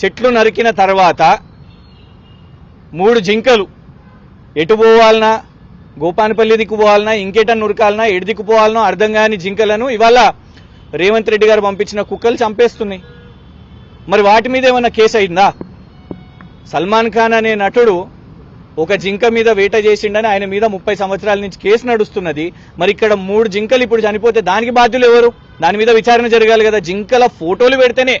చెట్లు నరికిన తర్వాత మూడు జింకలు. ఎటు పోవాలన్నా గోపానపల్లి దిక్కు పోవాలన్నా ఇంకేటన్నా నురకాలన్నా ఎటు దిక్కు పోవాలనో అర్థం కాని జింకలను ఇవాళ రేవంత్ రెడ్డి గారు పంపించిన కుక్కలు చంపేస్తున్నాయి. మరి వాటి మీద ఏమైనా కేసు అయిందా? సల్మాన్ ఖాన్ అనే నటుడు ఒక జింక మీద వేట చేసిండని ఆయన మీద ముప్పై సంవత్సరాల నుంచి కేసు నడుస్తున్నది. మరి ఇక్కడ మూడు జింకలు ఇప్పుడు చనిపోతే దానికి బాధ్యులు ఎవరు? దాని మీద విచారణ జరగాలి కదా. జింకల ఫోటోలు పెడితేనే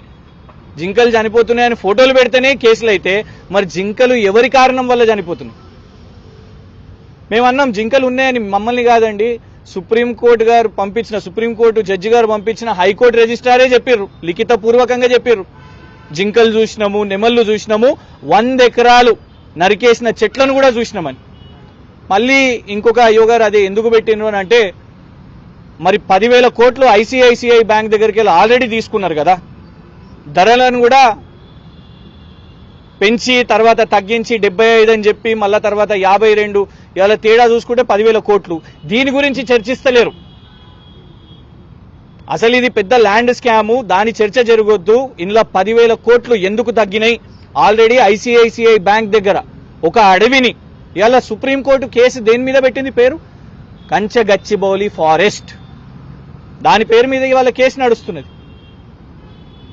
జింకలు చనిపోతున్నాయని ఫోటోలు పెడితేనే కేసులు అయితే మరి జింకలు ఎవరి కారణం వల్ల చనిపోతున్నాయి? మేము అన్నాం జింకలు ఉన్నాయని మమ్మల్ని కాదండి. సుప్రీంకోర్టు గారు పంపించిన సుప్రీంకోర్టు జడ్జి గారు పంపించిన హైకోర్టు రిజిస్ట్రారే చెప్పారు లిఖిత పూర్వకంగా చెప్పారు జింకలు చూసినాము నెమళ్ళు చూసినాము వంద ఎకరాలు నరికేసిన చెట్లను కూడా చూసినామని. మళ్ళీ ఇంకొక అయ్యో గారు ఎందుకు పెట్టిండ్రు అని అంటే మరి పదివేల కోట్లు ఐసిఐసిఐ బ్యాంక్ దగ్గరికి వెళ్ళి ఆల్రెడీ తీసుకున్నారు కదా. ధరలను కూడా పెంచి తర్వాత తగ్గించి డెబ్బై ఐదు అని చెప్పి మళ్ళా తర్వాత యాభై రెండు ఇలా తేడా చూసుకుంటే పదివేల కోట్లు. దీని గురించి చర్చిస్తలేరు. అసలు ఇది పెద్ద ల్యాండ్ స్కాము దాని చర్చ జరగొద్దు. ఇందులో పదివేల కోట్లు ఎందుకు తగ్గినాయి? ఆల్రెడీ ఐసిఐసిఐ బ్యాంక్ దగ్గర ఒక అడవిని. ఇలా సుప్రీంకోర్టు కేసు దేని మీద పెట్టింది పేరు? కంచగచ్చిబౌలి ఫారెస్ట్. దాని పేరు మీద ఇవాళ కేసు నడుస్తున్నది.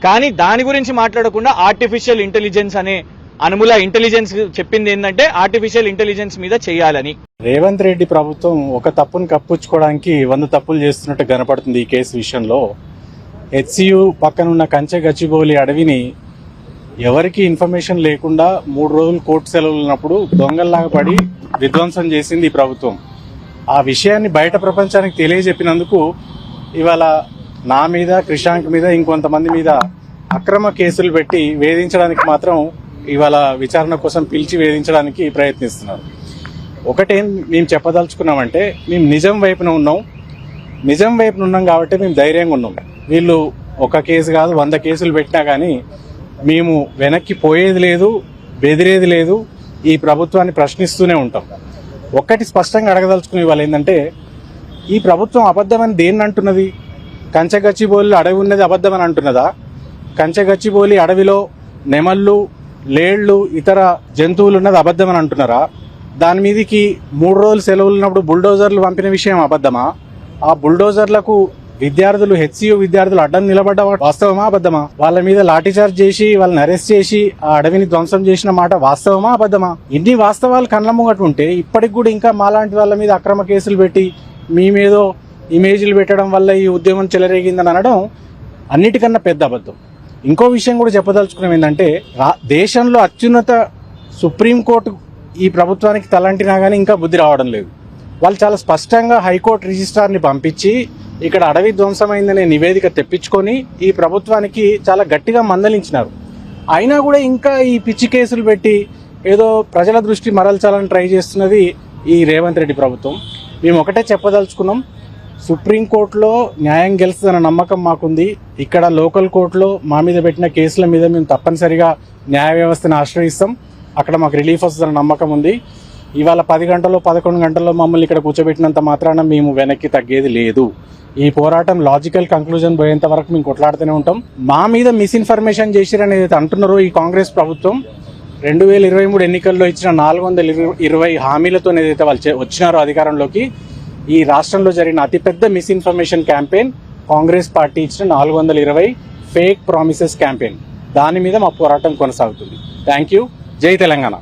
కానీ దాని గురించి మాట్లాడకుండా ఆర్టిఫిషియల్ ఇంటెలిజెన్స్ అనే అనుముల ఇంటెలిజెన్స్ చెప్పింది ఏంటంటే ఆర్టిఫిషియల్ ఇంటెలిజెన్స్ మీద చేయాలని. రేవంత్ రెడ్డి ప్రభుత్వం ఒక తప్పును కప్పుచ్చుకోవడానికి వంద తప్పులు చేస్తున్నట్టు కనపడుతుంది ఈ కేసు విషయంలో. హెచ్సియు పక్కనున్న కంచె గచ్చిబౌలి అడవిని ఎవరికి ఇన్ఫర్మేషన్ లేకుండా మూడు రోజులు కోర్టు సెలవులు ఉన్నప్పుడు దొంగల్లాగా పడి విధ్వంసం చేసింది ఈ ప్రభుత్వం. ఆ విషయాన్ని బయట ప్రపంచానికి తెలియజెప్పినందుకు ఇవాళ నా మీద క్రిషాంక్ మీద ఇంకొంతమంది మీద అక్రమ కేసులు పెట్టి వేధించడానికి మాత్రం ఇవాళ విచారణ కోసం పిలిచి వేధించడానికి ప్రయత్నిస్తున్నారు. ఒకటేం మేము చెప్పదలుచుకున్నామంటే మేము నిజం వైపున ఉన్నాం. నిజం వైపున ఉన్నాం కాబట్టి మేము ధైర్యంగా ఉన్నాం. వీళ్ళు ఒక కేసు కాదు వంద కేసులు పెట్టినా కానీ మేము వెనక్కి పోయేది లేదు బెదిరేది లేదు ఈ ప్రభుత్వాన్ని ప్రశ్నిస్తూనే ఉంటాం. ఒక్కటి స్పష్టంగా అడగదలుచుకునే వాళ్ళు ఏంటంటే ఈ ప్రభుత్వం అబద్ధమని దేన్ని అంటున్నది? కంచగచ్చిబోలి అడవి ఉన్నది అబద్ధమని అంటున్నదా? కంచగచ్చిబోలి అడవిలో నెమళ్ళు లేళ్ళు ఇతర జంతువులు ఉన్నది అబద్ధమని అంటున్నారా? దాని మీదకి మూడు రోజులు సెలవులు ఉన్నప్పుడు బుల్డోజర్లు పంపిన విషయం అబద్ధమా? ఆ బుల్డోజర్లకు విద్యార్థులు హెచ్సియు విద్యార్థులు అడ్డం నిలబడ్డ వాస్తవమా అబద్ధమా? వాళ్ళ మీద లాఠీచార్జ్ చేసి వాళ్ళని అరెస్ట్ చేసి ఆ అడవిని ధ్వంసం చేసిన మాట వాస్తవమా అబద్ధమా? ఇన్ని వాస్తవాలు కళ్ళ ఉంటే ఇప్పటికి కూడా ఇంకా మాలాంటి వాళ్ళ మీద అక్రమ కేసులు పెట్టి మీ మీదో ఇమేజ్లు పెట్టడం వల్ల ఈ ఉద్యమం చెలరేగిందని అనడం అన్నిటికన్నా పెద్ద అబద్ధం. ఇంకో విషయం కూడా చెప్పదలుచుకున్నాం ఏంటంటే రా- దేశంలో అత్యున్నత సుప్రీంకోర్టు ఈ ప్రభుత్వానికి తలంటినా కానీ ఇంకా బుద్ధి రావడం లేదు. వాళ్ళు చాలా స్పష్టంగా హైకోర్టు రిజిస్ట్రార్ని పంపించి ఇక్కడ అడవి ధ్వంసమైందనే నివేదిక తెప్పించుకొని ఈ ప్రభుత్వానికి చాలా గట్టిగా మందలించినారు. అయినా కూడా ఇంకా ఈ పిచ్చి కేసులు పెట్టి ఏదో ప్రజల దృష్టి మరల్చాలని ట్రై చేస్తున్నది ఈ రేవంత్ రెడ్డి ప్రభుత్వం. మేము ఒకటే చెప్పదలుచుకున్నాం సుప్రీంకోర్టులో న్యాయం గెలుస్తుందన్న నమ్మకం మాకుంది. ఇక్కడ లోకల్ కోర్టులో మా మీద పెట్టిన కేసుల మీద మేము తప్పనిసరిగా న్యాయ వ్యవస్థను ఆశ్రయిస్తాం. అక్కడ మాకు రిలీఫ్ వస్తుందన్న నమ్మకం ఉంది. ఇవాళ పది గంటల్లో పదకొండు గంటల్లో మమ్మల్ని ఇక్కడ కూర్చోబెట్టినంత మాత్రాన మేము వెనక్కి తగ్గేది లేదు. ఈ పోరాటం లాజికల్ కంక్లూజన్ పోయేంత వరకు మేము కొట్లాడుతూనే ఉంటాం. మా మీద మిస్ఇన్ఫర్మేషన్ చేసిరని ఏదైతే అంటున్నారో ఈ కాంగ్రెస్ ప్రభుత్వం రెండు వేల ఇరవై మూడు ఎన్నికల్లో ఇచ్చిన నాలుగు వందల ఇరవై- హామీలతో ఏదైతే వాళ్ళు వచ్చినారో అధికారంలోకి ఈ రాష్ట్రంలో జరిగిన అతిపెద్ద మిస్ఇన్ఫర్మేషన్ క్యాంపెయిన్ కాంగ్రెస్ పార్టీ ఇచ్చిన నాలుగు వందల ఇరవై ఫేక్ ప్రామిసెస్ క్యాంపెయిన్ దాని మీద మా పోరాటం కొనసాగుతుంది. థ్యాంక్ యూ జై తెలంగాణ.